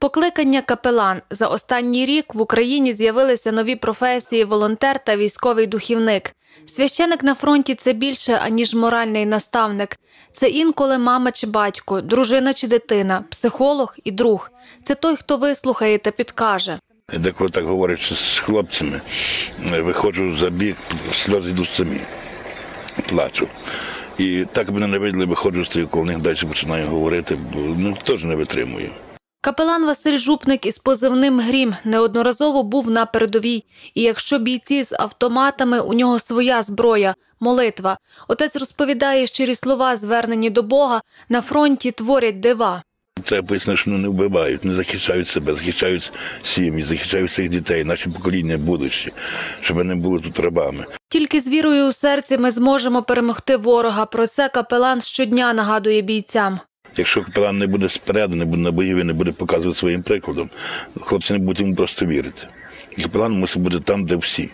Покликання капелан за останній рік в Україні з'явилися нові професії волонтер та військовий духівник. Священик на фронті це більше аніж моральний наставник. Це інколи мама чи батько, дружина чи дитина, психолог і друг. Це той, хто вислухає та підкаже. Деколи так говорячи з хлопцями, виходжу за бік, сльози йдуть самі, плачу. І так мене не виділи, виходжу стою коло них, далі починаю говорити, бо ну, теж не витримую. Капелан Василь Жупник із позивним Грім неодноразово був на передовій. І якщо бійці з автоматами, у нього своя зброя молитва. Отець розповідає щирі слова, звернені до Бога, на фронті творять дива. Треба пояснити, що не вбивають, не захищають себе, захищають сім'ї, захищають своїх дітей, наші покоління будущі, щоб вони були тут рабами. Тільки з вірою у серці ми зможемо перемогти ворога. Про це капелан щодня нагадує бійцям. Якщо капелан не буде спереду, не буде на бойові, не буде показувати своїм прикладом, хлопці не будуть йому просто вірити. Капелан мусить бути там, де всі.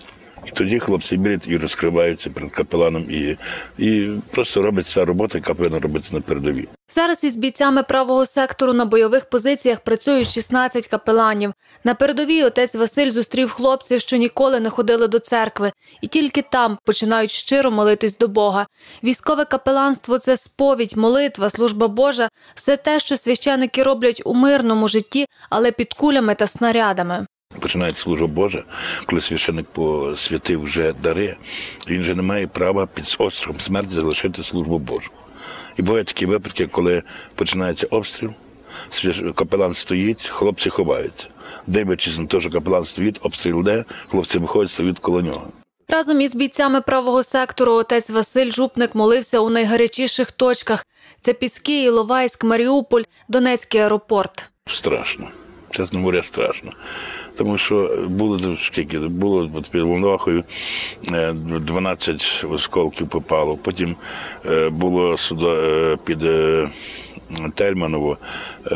І тоді хлопці вірять і розкриваються перед капеланом, і, і просто робить ця робота, яка повинна робити на передовій. Зараз із бійцями правого сектору на бойових позиціях працюють 16 капеланів. На передовій отець Василь зустрів хлопців, що ніколи не ходили до церкви, і тільки там починають щиро молитись до Бога. Військове капеланство це сповідь, молитва, служба Божа, все те, що священики роблять у мирному житті, але під кулями та снарядами. Починається служба Божа, коли священник посвятив вже дари, він вже не має права під острахом смерті залишити службу Божу. І бувають такі випадки, коли починається обстріл, капелан стоїть, хлопці ховаються. Дивлячись на те, що капелан стоїть, обстріл йде, хлопці виходять, стоять коло нього. Разом із бійцями правого сектору отець Василь Жупник молився у найгарячіших точках. Це Піски, Іловайськ, Маріуполь, Донецький аеропорт. Страшно. Чесно говоря, страшно. Тому що було скільки було от під Волновахою е, 12 осколків попало. Потім е, було сюди е, під е, Тельманово, е,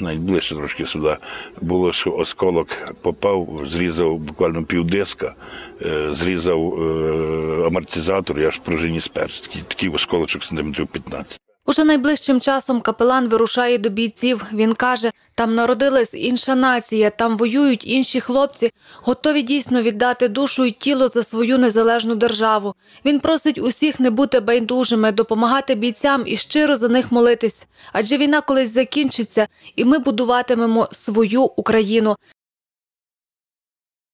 навіть ближче трошки сюди, було, що осколок попав, зрізав буквально півдиска, е, зрізав е, амортизатор, я аж пружині сперс. Такий, такий осколочок сантиметрів 15. Уже найближчим часом капелан вирушає до бійців. Він каже, там народилась інша нація, там воюють інші хлопці, готові дійсно віддати душу і тіло за свою незалежну державу. Він просить усіх не бути байдужими, допомагати бійцям і щиро за них молитись. Адже війна колись закінчиться, і ми будуватимемо свою Україну.